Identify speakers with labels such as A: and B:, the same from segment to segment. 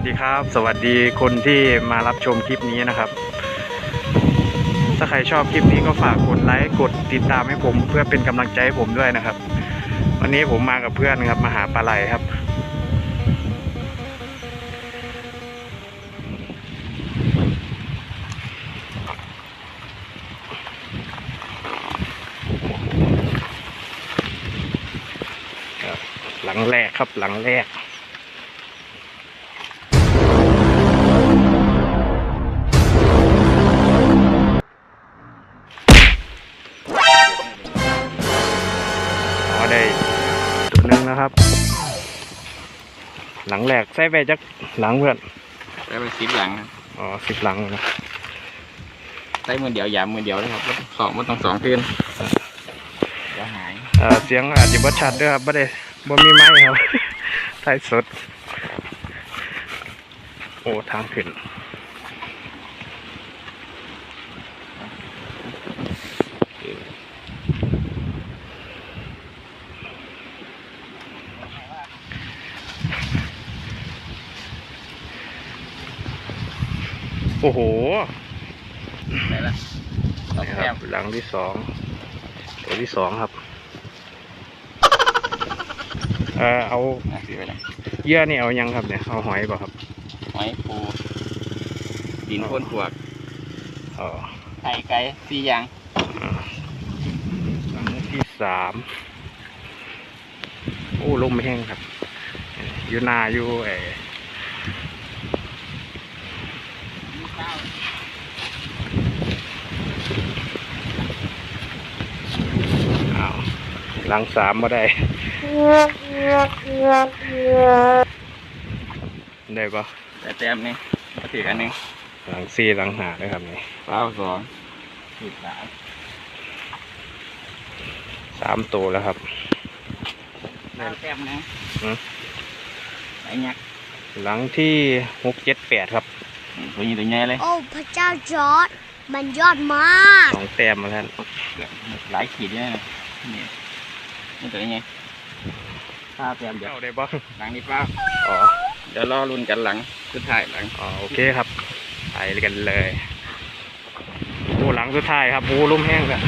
A: ัสดีครับ สวัสดีคนที่มารับชมคลิปนี้นะครับ ถ้าใครชอบคลิปนี้ก็ฝากกดไลค์กดติดตามให้ผมเพื่อเป็นกำลังใจให้ผมด้วยนะครับ วันนี้ผมมากับเพื่อนครับมาหาปลาไหลครับ หลังแรกครับหลังแรก นึ่งนะครับ หลังแหลกใส่ไปจักหลังเพื่อน
B: ได้ไปสิบหลังครับ
A: อ๋อสิบหลังนะ
B: ใช้มือเดียวยามมือเดียวนะครับบ่ต้องสองมันต้องสองเทือนเดี๋ยวหาย
A: เอ่อเสียงอาจจะบ่ชัดด้วยครับบ่ได้บ่มีไม้ครับถ่ายสด โอ้ทางขึ้น โอ้โห
B: ได้ละสอง
A: นี่ค
B: แต้
A: รั
B: ม
A: บหลังที่สองตัวที่สองครับเอ่อเอา
B: อะสิไปเลย
A: เยื่อนี่เอายังครับเนี่ยเอาหอยเปล่ะครับ
B: หอยปูดินพ่นปวก
A: อ๋อ
B: ไข่ไก่สี่อย่าง
A: หลังที่สามโอ้ลมไม่แห้งครับอยู่นาอยู่เอ ออ้าวหลังสามมาได้ ได้ปะ
B: แต่แต้มนี่ก็ถืออันหนึง
A: หลังสี่หลังหาได้ครับนี่
B: เป้าสองสิบสาม
A: สามตัวแล้วครับ
B: เป้าแต้มหนึง
A: อืม
B: ไอ้ยักษ์
A: หลังที่หกเจ็ดแปดครับ
B: ตัวนี้ตัวใหญ่เลย
C: โอ้พระเจ้าจอร์ดมันยอดมาก
A: สองแต้มมาท่าน
B: หลายขีดเลยนะนี่นี่ตัวใหญ่ป้าแต้มเดียว
A: เข้าได้ปะ
B: หลังนี้ป้า
A: อ๋อ
B: เดี๋ยวรอรุ่นกันหลังสุดท้ายหลัง
A: อ๋อโอเคครับไปกันเลยโอ้หลังสุดท้ายครับโอ้ลมแห้งกัน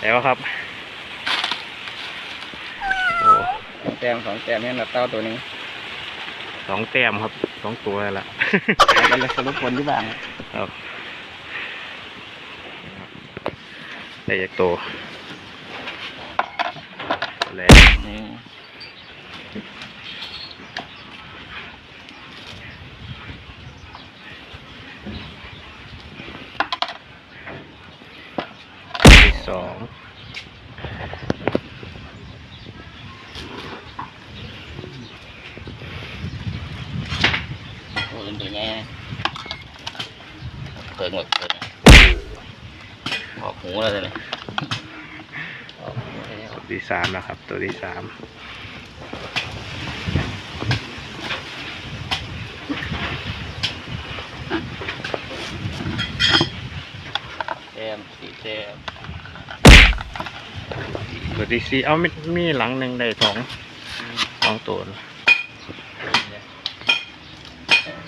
A: แล้วครับโอ้
B: แต้มสองแต้มเนี่ยนะเต้าตัวนี้
A: สองแต้มครับสองตัวแล้วล่ะ
B: เอาไปเลยสรุปผลที่บ้าน
A: ครับได้จากตัวแล้ว
B: นี่
A: ที่สอง
B: โอ้ยตัวใหญ่นะ เกินหมดเกินนะออกหูแล้วเลยออกหูแล้ว
A: ตัวที่สามแล้วครับ ตัวที่สาม
B: แต้มสี่แต้ม
A: ตัวที่สี่เอามีมีหลังหนึ่งได้สองสองตัวนะ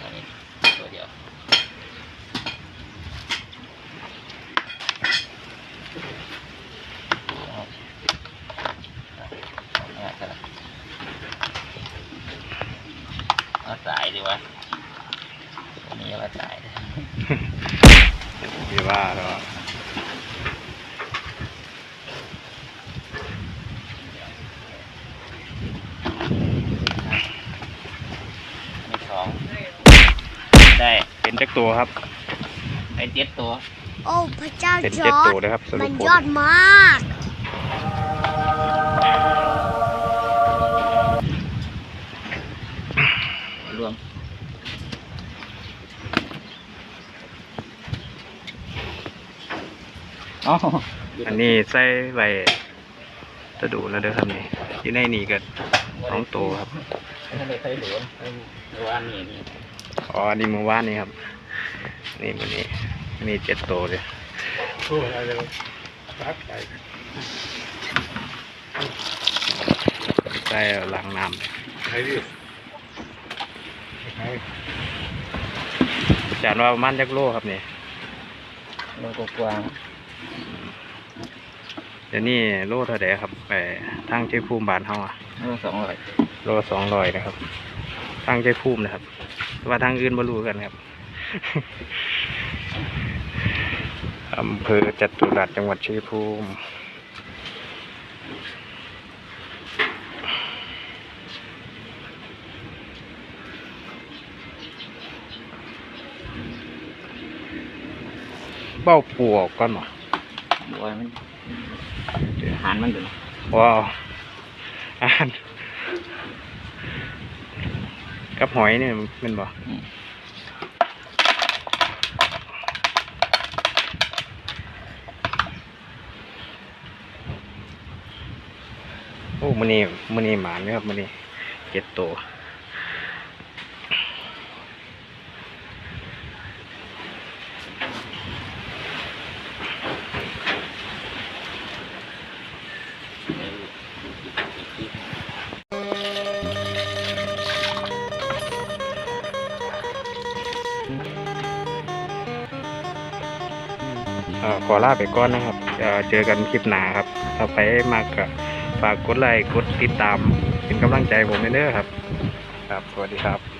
B: อันนี้ตัวเดียวเอาสายดีวะ อันนี้เอาสาย
A: ที่ว่าแล้ว
B: อันนี้สองได้
A: เป็นจักตัวครับ
B: ไอ้เจ็ดตัว
C: โอ้พระเจ้า
A: เป็น
C: จ
A: เจ็ด
C: อร์
A: ตัว
C: ด
A: นะครับสรุ
C: มั
A: ป
C: น
A: ผ
C: ยอ
A: ล
C: ดมาก
B: รวม อ๋อ
A: อันนี้ใส่ไว้จะดูแล้วเด้อครับนี่อยู่ในนี่ก็สองตัวครับ
B: ไม่ได้ใช้หลวมหลวมนี่นี่
A: อ๋ออันนี้เมื่อวานนี่ครับ นี่มันนี่อันนี้เจ็ดตัวเลย
B: โอ้ยเร็วรักไป
A: ใส่หลังน้ำอาจารย์ว่าประมาณจักโลครับนี่
B: โลกว้าง
A: เดี๋ยวนี้โลเท่าไดครับไปทางเจ้ภูมิบานเฮาอะ
B: โลสองร้อย
A: โลสองร้อยนะครับทางเจ้ภูมินะครับแต่ว่าทางอื่นบ่รู้กันครับอำเภอจตุรัสจังหวัดชัยภูมิเบ้าปูออกก่อนหรอ
B: บัวมันอาหารมันเดือด
A: ว้าวอาหารกับหอยเนี่ยมันบ่โอ้มันนี่มันนี่หมานเนยครับมันนี่เจ็ดตัว ขอลาไปก่อนนะครับเจอกันคลิปหน้าครับ ถ้าไปมากก็ฝากกดไลค์กดติดตาม เป็นกำลังใจผมด้วยเด้อครับ ครับ สวัสดีครับ